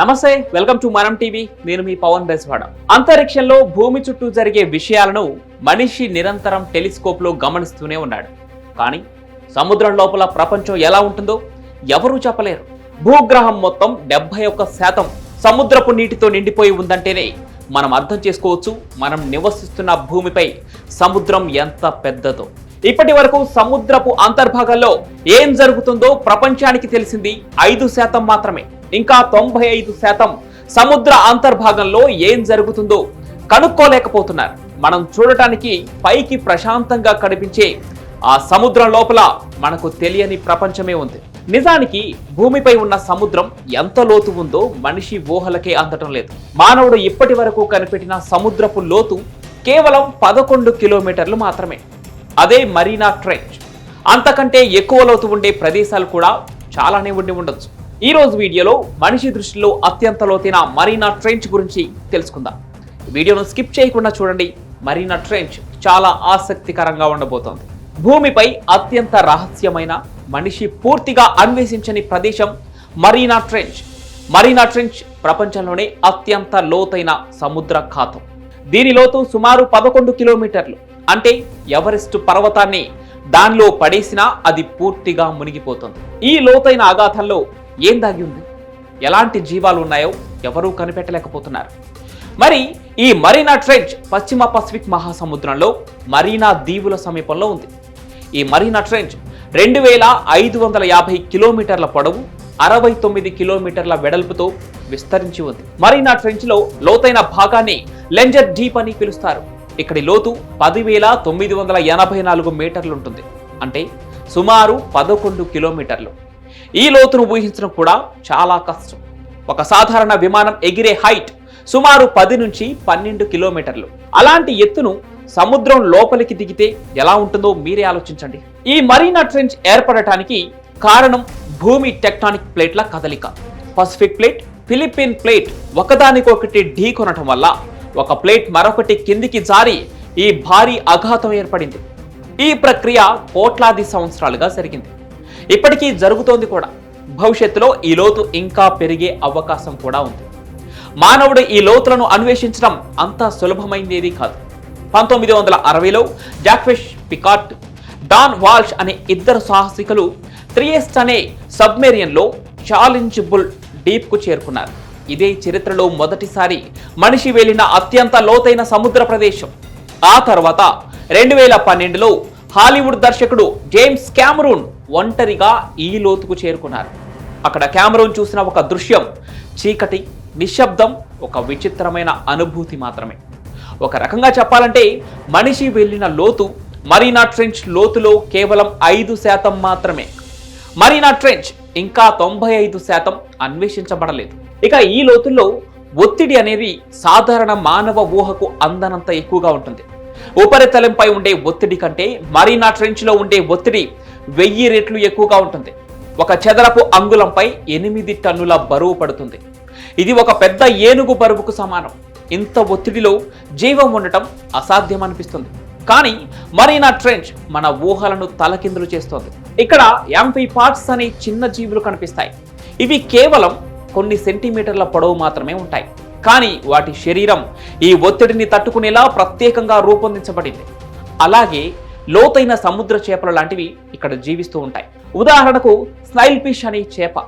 నమస్తే welcome to మనం TV. నేను మీ పవన్ బెస్వాడ అంతరిక్షంలో భూమి చుట్టూ జరిగే విషయాలను మనిషి నిరంతరం టెలిస్కోప్లో గమనిస్తూనే ఉన్నాడు. కానీ సముద్రం లోపల ప్రపంచం ఎలా ఉంటుందో ఎవరూ చెప్పలేరు. భూగ్రహం మొత్తం డెబ్బై ఒక్క శాతం సముద్రపు నీటితో నిండిపోయి ఉందంటేనే మనం అర్థం చేసుకోవచ్చు మనం నివసిస్తున్న భూమిపై సముద్రం ఎంత పెద్దదో. ఇప్పటి వరకు సముద్రపు అంతర్భాగంలో ఏం జరుగుతుందో ప్రపంచానికి తెలిసింది ఐదు శాతం మాత్రమే. ఇంకా తొంభై ఐదు శాతం సముద్ర అంతర్భాగంలో ఏం జరుగుతుందో కనుక్కోలేకపోతున్నారు. మనం చూడటానికి పైకి ప్రశాంతంగా కనిపించే ఆ సముద్రం లోపల మనకు తెలియని ప్రపంచమే ఉంది. నిజానికి భూమిపై ఉన్న సముద్రం ఎంత లోతు ఉందో మనిషి ఊహలకే అందటం లేదు. మానవుడు ఇప్పటి వరకు కనిపెట్టిన సముద్రపు లోతు కేవలం పదకొండు కిలోమీటర్లు మాత్రమే. అదే మరీనా ట్రెంచ్. అంతకంటే ఎక్కువ లోతు ఉండే ప్రదేశాలు కూడా చాలానే ఉండి ఉండొచ్చు. ఈ రోజు వీడియోలో మనిషి దృష్టిలో అత్యంత లోతైన మరీనా ట్రెంచ్ గురించి తెలుసుకుందాం. వీడియోను స్కిప్ చేయకుండా చూడండి. మరీనా ట్రెంచ్ చాలా ఆసక్తికరంగా ఉండబోతోంది. భూమిపై అత్యంత రహస్యమైన మనిషి పూర్తిగా అన్వేషించని ప్రదేశం మరీనా ట్రెంచ్. మరీనా ట్రెంచ్ ప్రపంచంలోనే అత్యంత లోతైన సముద్ర ఖాతం. దీని లోతు సుమారు పదకొండు కిలోమీటర్లు. అంటే ఎవరెస్ట్ పర్వతాన్ని దానిలో పడేసినా అది పూర్తిగా మునిగిపోతుంది. ఈ లోతైన ఆఘాతంలో ఏం దాగి ఉంది? ఎలాంటి జీవాలు ఉన్నాయో ఎవరూ కనిపెట్టలేకపోతున్నారు. మరి ఈ మరీనా ట్రెంచ్ పశ్చిమ పసిఫిక్ మహాసముద్రంలో మరీనా దీవుల సమీపంలో ఉంది. ఈ మరీనా ట్రెంచ్ రెండు వేల ఐదు వందల యాభై కిలోమీటర్ల పొడవు అరవై తొమ్మిది కిలోమీటర్ల వెడల్పుతో విస్తరించి ఉంది. మరీనా ట్రెంచ్లో లోతైన భాగాన్ని లెంజర్ డీప్ అని పిలుస్తారు. ఇక్కడి లోతు పదివేల తొమ్మిది వందల ఎనభై నాలుగు మీటర్లు ఉంటుంది. అంటే సుమారు పదకొండు కిలోమీటర్లు. ఈ లోతును ఊహించడం కూడా చాలా కష్టం. ఒక సాధారణ విమానం ఎగిరే హైట్ సుమారు పది నుంచి పన్నెండు కిలోమీటర్లు. అలాంటి ఎత్తును సముద్రం లోపలికి దిగితే ఎలా ఉంటుందో మీరే ఆలోచించండి. ఈ మరీనా ట్రెంచ్ ఏర్పడటానికి కారణం భూమి టెక్టానిక్ ప్లేట్ల కదలిక. పసిఫిక్ ప్లేట్ ఫిలిప్పీన్ ప్లేట్ ఒకదానికొకటి ఢీ కొనటం వల్ల ఒక ప్లేట్ మరొకటి కిందికి జారి ఈ భారీ అఘాతం ఏర్పడింది. ఈ ప్రక్రియ కోట్లాది సంవత్సరాలుగా జరిగింది. ఇప్పటికీ జరుగుతోంది కూడా. భవిష్యత్తులో ఈ లోతు ఇంకా పెరిగే అవకాశం కూడా ఉంది. మానవుడు ఈ లోతులను అన్వేషించడం అంత సులభమైనది కాదు. పంతొమ్మిది వందల అరవైలో జాక్ఫిష్ పికాట్ డాన్ వాల్ష్ అనే ఇద్దరు సాహసికులు త్రియేస్ట్ అనే సబ్మెరియన్లో ఛాలెంజబుల్ డీప్కు చేరుకున్నారు. ఇదే చరిత్రలో మొదటిసారి మనిషి వెళ్ళిన అత్యంత లోతైన సముద్ర ప్రదేశం. ఆ తర్వాత రెండు వేల పన్నెండులో హాలీవుడ్ దర్శకుడు జేమ్స్ క్యామరూన్ ఒంటరిగా ఈ లోతుకు చేరుకున్నారు. అక్కడ క్యామరూన్ చూసిన ఒక దృశ్యం చీకటి నిశ్శబ్దం ఒక విచిత్రమైన అనుభూతి మాత్రమే. ఒక రకంగా చెప్పాలంటే మనిషి వెళ్ళిన లోతు మరీనా ట్రెంచ్ లోతులో కేవలం ఐదు శాతం మాత్రమే. మరీనా ట్రెంచ్ ఇంకా తొంభై ఐదు శాతం అన్వేషించబడలేదు. ఇక ఈ లోతుల్లో ఒత్తిడి అనేది సాధారణ మానవ ఊహకు అందనంత ఎక్కువగా ఉంటుంది. ఉపరితలంపై ఉండే ఒత్తిడి కంటే మరీనా ట్రెంచ్లో ఉండే ఒత్తిడి వెయ్యి రెట్లు ఎక్కువగా ఉంటుంది. ఒక చదరపు అంగుళంపై ఎనిమిది టన్నుల బరువు పడుతుంది. ఇది ఒక పెద్ద ఏనుగు బరువుకు సమానం. ఇంత ఒత్తిడిలో జీవం ఉండటం అసాధ్యం అనిపిస్తుంది కానీ మరీనా ట్రెంచ్ మన ఊహలను తలకిందులు చేస్తోంది. ఇక్కడ యాంపీ పార్ట్స్ అనే చిన్న జీవులు కనిపిస్తాయి. ఇవి కేవలం కొన్ని సెంటీమీటర్ల పొడవు మాత్రమే ఉంటాయి. కానీ వాటి శరీరం ఈ ఒత్తిడిని తట్టుకునేలా ప్రత్యేకంగా రూపొందించబడింది. అలాగే లోతైన సముద్ర చేపలు లాంటివి ఇక్కడ జీవిస్తూ ఉంటాయి. ఉదాహరణకు స్నైల్ ఫిష్ అనే చేప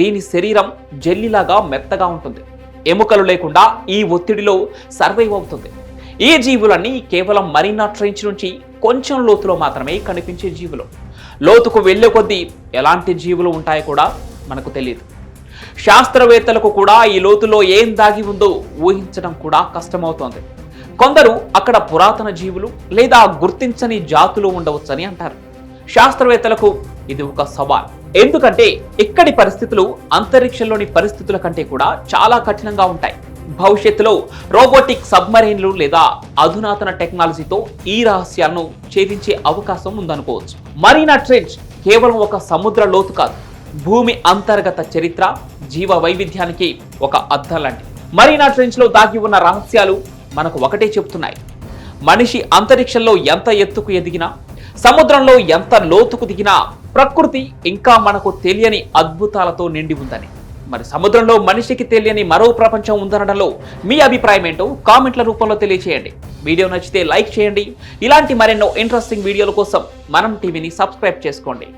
దీని శరీరం జెల్లీలాగా మెత్తగా ఉంటుంది. ఎముకలు లేకుండా ఈ ఒత్తిడిలో సర్వైవ్ అవుతుంది. ఈ జీవులన్నీ కేవలం మరీనా ట్రెంచ్ నుంచి కొంచెం లోతులో మాత్రమే కనిపించే జీవులు. లోతుకు వెళ్ళే కొద్దీ ఎలాంటి జీవులు ఉంటాయో కూడా మనకు తెలియదు శాస్త్రవేత్తలకు కూడా ఈ లోతులో ఏం దాగి ఉందో ఊహించడం కూడా కష్టమవుతోంది. కొందరు అక్కడ పురాతన జీవులు లేదా గుర్తించని జాతులు ఉండవచ్చని అంటారు. శాస్త్రవేత్తలకు ఇది ఒక సవాల్. ఎందుకంటే ఇక్కడి పరిస్థితులు అంతరిక్షంలోని పరిస్థితుల కంటే కూడా చాలా కఠినంగా ఉంటాయి. భవిష్యత్తులో రోబోటిక్ సబ్మరైన్లు లేదా అధునాతన టెక్నాలజీతో ఈ రహస్యాలను ఛేదించే అవకాశం ఉందనుకోవచ్చు. మరీనా ట్రెంచ్ కేవలం ఒక సముద్ర లోతు కాదు. భూమి అంతర్గత చరిత్ర జీవ వైవిధ్యానికి ఒక అద్దం లాంటిది. మరీనా ట్రెంచ్లో దాగి ఉన్న రహస్యాలు మనకు ఒకటే చెబుతున్నాయి. మనిషి అంతరిక్షంలో ఎంత ఎత్తుకు ఎదిగినా సముద్రంలో ఎంత లోతుకు దిగినా ప్రకృతి ఇంకా మనకు తెలియని అద్భుతాలతో నిండి ఉందని. మరి సముద్రంలో మనిషికి తెలియని మరో ప్రపంచం ఉందనడంలో మీ అభిప్రాయం ఏంటో కామెంట్ల రూపంలో తెలియచేయండి. వీడియో నచ్చితే లైక్ చేయండి. ఇలాంటి మరెన్నో ఇంట్రెస్టింగ్ వీడియోల కోసం మనం టీవీని సబ్స్క్రైబ్ చేసుకోండి.